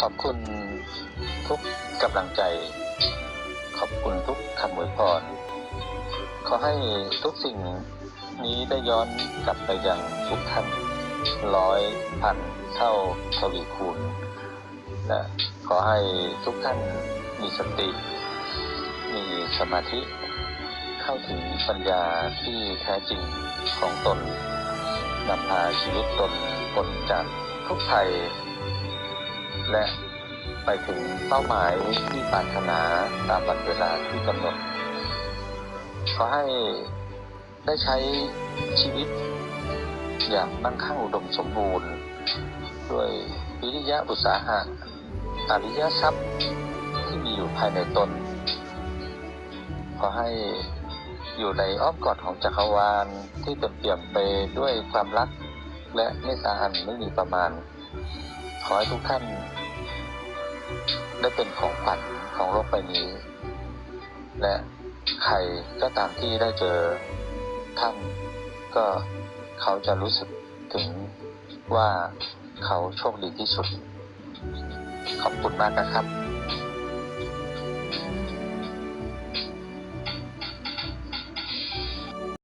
ขอบคุณทุกกำลังใจ ขอบคุณทุกคำอวยพร ขอให้ทุกสิ่งนี้ได้ย้อนกลับไปยังทุกท่านร้อยพันเท่าทวีคูณและขอให้ทุกท่านมีสติ มีสมาธิ เข้าถึงปัญญาที่แท้จริงของตนนำพาชีวิตตนพ้นจากทุกภัย และไปถึงเป้าหมายที่ปรารถนาตามวันเวลาที่กำหนด ขอให้ได้ใช้ชีวิตอย่างมั่งคั่งอุดมสมบูรณ์ ด้วยวิริยะอุตสาหะอริยทรัพย์ที่มีอยู่ภายในตน ขอให้อยู่ในอ้อมกอดของจักรวาลที่เต็มเปี่ยมไปด้วยความรัก และเมตตาอันไม่มีประมาณ ขอให้ทุกท่าน ได้เป็นของขวัญของโลกใบนี้ และใครก็ตามที่ได้เจอท่านก็เขาจะรู้สึกถึงว่าเขาโชคดีที่สุด ขอบคุณมากนะครับ